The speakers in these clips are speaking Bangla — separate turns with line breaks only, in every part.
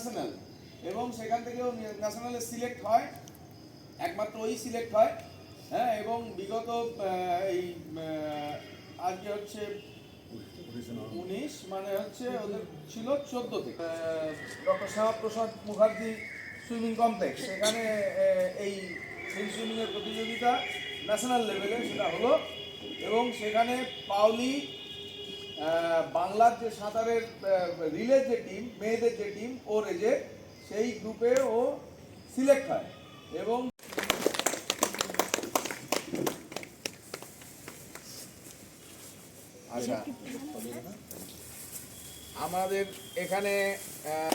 ন্যাশনাল এবং সেখান থেকেও ন্যাশনালে সিলেক্ট হয়, একমাত্র ওই সিলেক্ট হয় হ্যাঁ এবং বিগত এই আজকে হচ্ছে উনিশ মানে হচ্ছে ওদের ছিল চোদ্দ থেকে। Doctor Shyamaprasad Mukherjee swimming complex, সেখানে এই সুইমিংয়ের প্রতিযোগিতা ন্যাশনাল লেভেলে সেটা হলো, এবং সেখানে পাওলি বাংলার যে সাঁতারের রিলের যে টিম মেয়েদের যে টিম ও রেজে সেই গ্রুপে ও সিলেক্ট হয়। এবং আচ্ছা আমাদের এখানে আহ,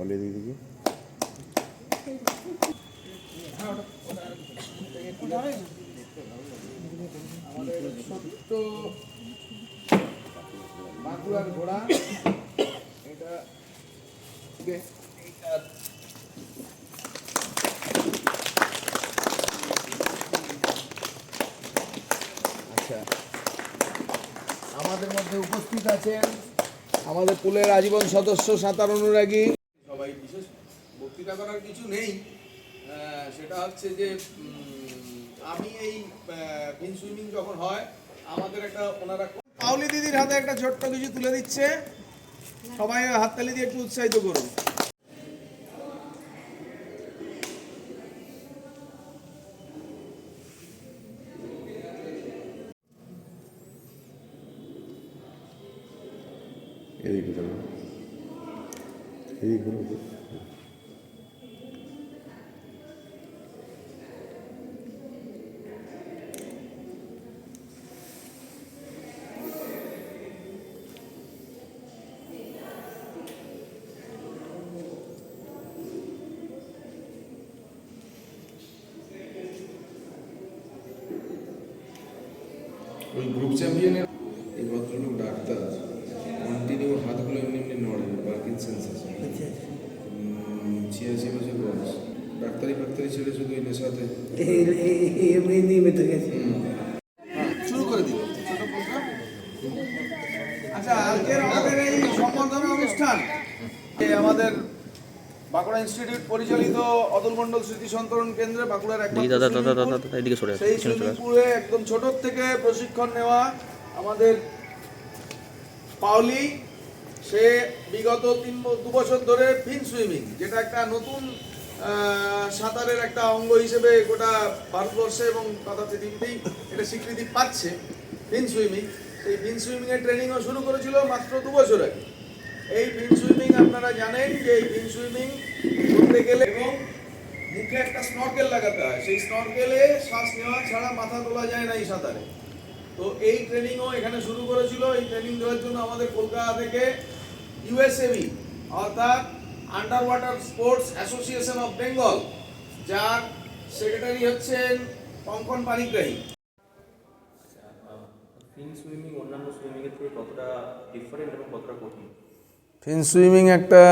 তলে দিয়ে দিবি।
আমাদের ছোট্ট বাঁকুড়ার ঘোড়া এটা আচ্ছা। আমাদের মধ্যে উপস্থিত আছেন আমাদের পুলের আজীবন সদস্য সাঁতার অনুরাগী। সবাই বিশেষ বক্তৃতা করার কিছু নেই। সেটা হচ্ছে যে আমি এই ফিন সুইমিং যখন হয়, আমাদের একটা ওনারা পাউলি দিদির হাতে একটা ছোট্ট কিছু তুলে দিচ্ছে। সবাই হাততালি দিয়ে একটু উৎসাহিত করুন।
ওই গ্রুপ চ্যাম্পিয়নের ডাক্তারি ফাক্তারি ছেড়ে শুধু এই নেশাতে
নিয়মিত গেছে।
শুরু করে দিল আচ্ছা আজকের আমাদের এই সম্বর্ধনা অনুষ্ঠান। আমাদের বাঁকুড়া ইনস্টিটিউট পরিচালিত অতুল মণ্ডল স্মৃতি সন্তরণ কেন্দ্রে বাঁকুড়ার সেই একদম ছোট থেকে প্রশিক্ষণ নেওয়া আমাদের পাওলি। সে বিগত তিন দু বছর ধরে ফিন সুইমিং যেটা একটা নতুন সাঁতারের একটা অঙ্গ হিসেবে গোটা ভারতবর্ষে এবং তথা পৃথিবীতেই এটা স্বীকৃতি পাচ্ছে ফিন সুইমিং। সেই ফিন সুইমিংয়ের ট্রেনিংও শুরু করেছিল মাত্র দু বছর আগে। এই ফিন সুইমিং আপনারা জানেন যে এই ফিন সুইমিং করতে গেলে এবং মুখে একটা স্নরকেল লাগাতে হয়। সেই স্নরকেলে শ্বাস নেওয়া ছাড়া মাথা তোলা যায় না এই সাঁতারে। তো এই ট্রেনিংও এখানে শুরু করেছিল। এই ট্রেনিং দেওয়ার জন্য আমাদের কলকাতা থেকে ইউএসএবি অর্থাৎ under water sports association of Bengal যার সেক্রেটারি হচ্ছেন কঙ্কন পানিগ্রাহী।
ফিন সুইমিং অন্যান্য সুইমিংয়ের থেকে কতটা ডিফারেন্ট এবং কতটা কঠিন?
ফিন সুইমিং একটা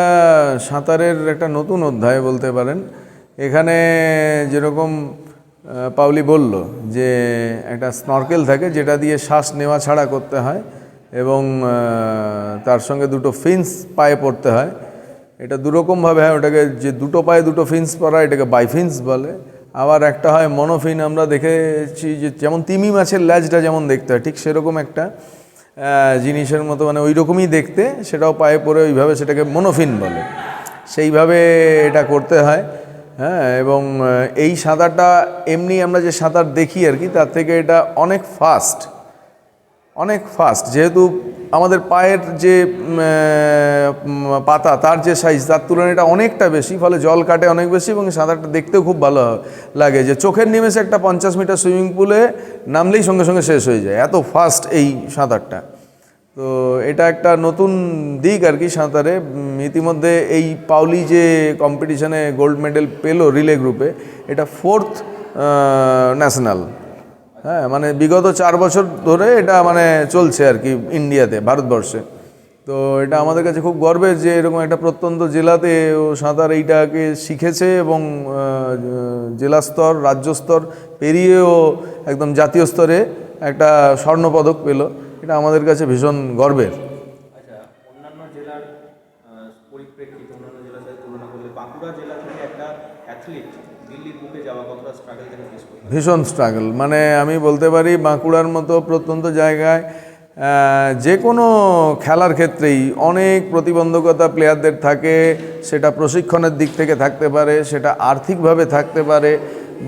সাঁতারের একটা নতুন অধ্যায় বলতে পারেন। এখানে যেরকম পাউলি বলল যে একটা স্নরকেল থাকে যেটা দিয়ে শ্বাস নেওয়া ছাড়া করতে হয় এবং তার সঙ্গে দুটো ফিন্স পায়ে পড়তে হয়। এটা দুরকমভাবে হয়, ওটাকে যে দুটো পায়ে দুটো ফিন্স পরা, এটাকে বাইফিন্স বলে। আবার একটা হয় মনোফিন আমরা দেখেছি যে যেমন তিমি মাছের ল্যাজটা যেমন দেখতে হয়, ঠিক সেরকম একটা জিনিসের মতো মানে ওই রকমই দেখতে, সেটাও পায়ে পরে ওইভাবে সেটাকে মনোফিন বলে। সেইভাবে এটা করতে হয় হ্যাঁ এবং এই সাঁতারটা এমনি আমরা যে সাঁতার দেখি আর কি, তার থেকে এটা অনেক ফাস্ট অনেক ফাস্ট যেহেতু আমাদের পায়ের যে পাতা, তার যে সাইজ তার তুলনায় এটা অনেকটা বেশি, ফলে জল কাটে অনেক বেশি এবং সাঁতারটা দেখতেও খুব ভালো লাগে। যে চোখের নিমেষে একটা পঞ্চাশ মিটার সুইমিং পুলে নামলেই সঙ্গে সঙ্গে শেষ হয়ে যায়, এত ফাস্ট এই সাঁতারটা। তো এটা একটা নতুন দিক আর কি সাঁতারে। ইতিমধ্যে এই পাউলি যে কম্পিটিশনে গোল্ড মেডেল পেল রিলে গ্রুপে এটা ফোর্থ ন্যাশনাল হ্যাঁ মানে বিগত চার বছর ধরে এটা মানে চলছে আর কি ইন্ডিয়াতে, ভারতবর্ষে। তো এটা আমাদের কাছে খুব গর্বের যে এরকম একটা প্রত্যন্ত জেলাতে ও সাঁতার এইটাকে শিখেছে এবং জেলা স্তর রাজ্য স্তর পেরিয়েও একদম জাতীয় স্তরে একটা স্বর্ণপদক পেল। এটা আমাদের কাছে ভীষণ গর্বের
আচ্ছা অন্যান্য জেলার আহ, পরিপ্রেক্ষিতে অন্যান্য জেলার সাথে তুলনা করলে বাঁকুড়া জেলা থেকে একটা অ্যাথলিট
ভীষণ স্ট্রাগল মানে আমি বলতে পারি, বাঁকুড়ার মতো প্রত্যন্ত জায়গায় যে কোনো খেলার ক্ষেত্রেই অনেক প্রতিবন্ধকতা প্লেয়ারদের থাকে, সেটা প্রশিক্ষণের দিক থেকে থাকতে পারে, সেটা আর্থিকভাবে থাকতে পারে,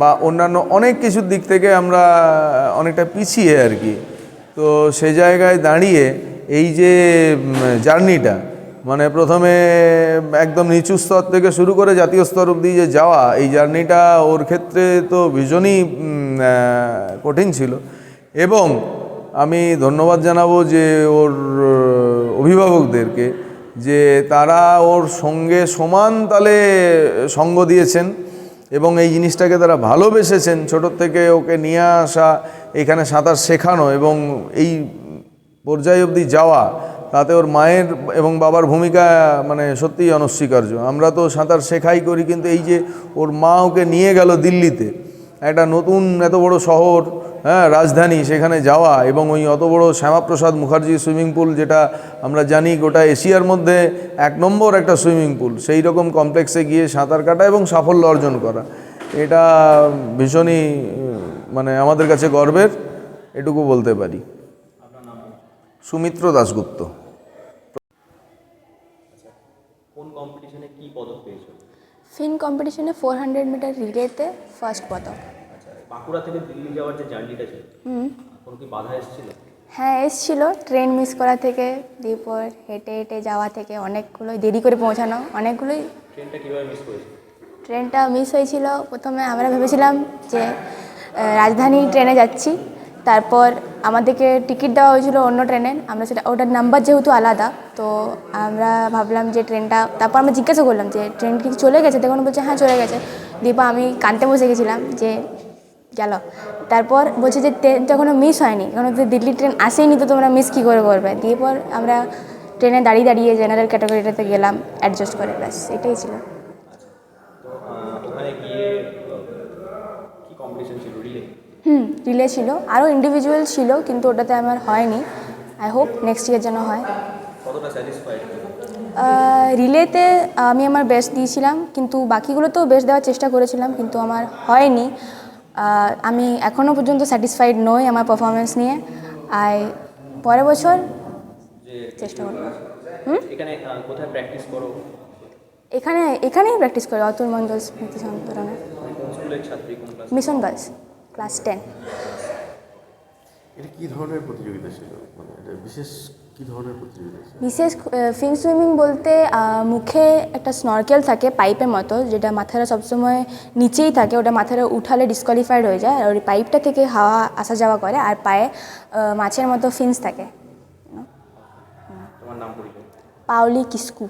বা অন্যান্য অনেক কিছুর দিক থেকে আমরা অনেকটা পিছিয়ে আর কি। তো সে জায়গায় দাঁড়িয়ে এই যে জার্নিটা মানে প্রথমে একদম নিচু স্তর থেকে শুরু করে জাতীয় স্তর অবধি যে যাওয়া, এই জার্নিটা ওর ক্ষেত্রে তো ভীষণই কঠিন ছিল। এবং আমি ধন্যবাদ জানাব যে ওর অভিভাবকদেরকে যে তারা ওর সঙ্গে সমান তালে সঙ্গ দিয়েছেন এবং এই জিনিসটাকে তারা ভালোবেসেছেন। ছোটোর থেকে ওকে নিয়ে আসা, এখানে সাঁতার শেখানো এবং এই পর্যায়ে অবধি যাওয়া তাতে ওর মায়ের এবং বাবার ভূমিকা মানে সত্যিই অনস্বীকার্য। আমরা তো সাঁতার শেখাই করি, কিন্তু এই যে ওর মা ওকে নিয়ে গেল দিল্লিতে, একটা নতুন এত বড় শহর হ্যাঁ রাজধানী, সেখানে যাওয়া এবং ওই অত বড় শ্যামাপ্রসাদ মুখার্জি সুইমিং পুল যেটা আমরা জানি গোটা এশিয়ার মধ্যে এক নম্বর একটা সুইমিং পুল, সেই রকম কমপ্লেক্সে গিয়ে সাঁতার কাটা এবং সাফল্য অর্জন করা। এটা ভীষণই মানে আমাদের কাছে গর্বের, এটুকু বলতে পারি। সুমিত্র দাশগুপ্ত
কোন কম্পিটিশনে কি পদক পেয়েছ
ফিন কম্পিটিশনে ফোর হান্ড্রেড মিটার রিলেতে ফার্স্ট পদক।
বাঁকুড়া থেকে দিল্লি যাওয়ার যে জার্নিটা ছিল
হুম।
কোনো কি বাধা এসেছিল?
হ্যাঁ এসছিল। ট্রেন মিস করা থেকে এরপর হেঁটে হেঁটে যাওয়া থেকে অনেকগুলোই দেরি করে পৌঁছানো অনেকগুলোই
ট্রেনটা কীভাবে মিস করেছ?
ট্রেনটা মিস হয়েছিল। প্রথমে আমরা ভেবেছিলাম যে রাজধানী ট্রেনে যাচ্ছি। তারপর আমাদেরকে টিকিট দেওয়া হয়েছিল অন্য ট্রেনের আমরা সেটা ওটার নাম্বার যেহেতু আলাদা, তো আমরা ভাবলাম যে ট্রেনটা তারপর আমরা জিজ্ঞাসা করলাম যে, ট্রেন কি চলে গেছে? তখন বলছে হ্যাঁ চলে গেছে। দীপা, আমি কানতে বসে গেছিলাম যে, গেল। তারপর বলছে যে, ট্রেন তো এখনও মিস হয়নি। এখন তো দিল্লি ট্রেন আসেইনি তো তোমরা মিস কী করে করবে? দিয়ে পর আমরা ট্রেনে দাঁড়িয়ে দাঁড়িয়ে জেনারেল ক্যাটাগরিটাতে গেলাম অ্যাডজাস্ট করে, ব্যাস, এটাই ছিল
তো আহ, ওখানে গিয়ে আহ, কি কম্পিটিশন ছিল রিলে
হুম রিলে ছিল। আরও ইন্ডিভিজুয়াল ছিল কিন্তু ওটাতে আমার হয়নি। আই হোপ নেক্সট ইয়ার যেন হয়। রিলেতে আমি আমার বেস্ট দিয়েছিলাম কিন্তু বাকিগুলোতেও বেস্ট দেওয়ার চেষ্টা করেছিলাম কিন্তু আমার হয়নি। আমি এখনও পর্যন্ত স্যাটিসফাইড নই আমার পারফরমেন্স নিয়ে। আর পরের বছর চেষ্টা করব।
এখানে কোথায় প্র্যাকটিস করো?
এখানে এখানেই প্র্যাকটিস করি অতুল মণ্ডল স্মৃতি সন্তরণে মিশন গার্লস। Class ten.
এটা কি ধরনের প্রতিযোগিতা ছিল? মানে এটা বিশেষ কি ধরনের প্রতিযোগিতা
বিশেষ ফিন সুইমিং বলতে মুখে একটা স্নরকেল থাকে পাইপের মতো যেটা মাথাটা সবসময় নিচেই থাকে ওটা মাথাটা উঠালে ডিসকোয়ালিফাইড হয়ে যায় আর ওই পাইপটা থেকে হাওয়া আসা যাওয়া করে আর পায়ে মাছের মতো ফিন্স থাকে।
তোমার নাম পরিচয়?
পাওলি কিস্কু।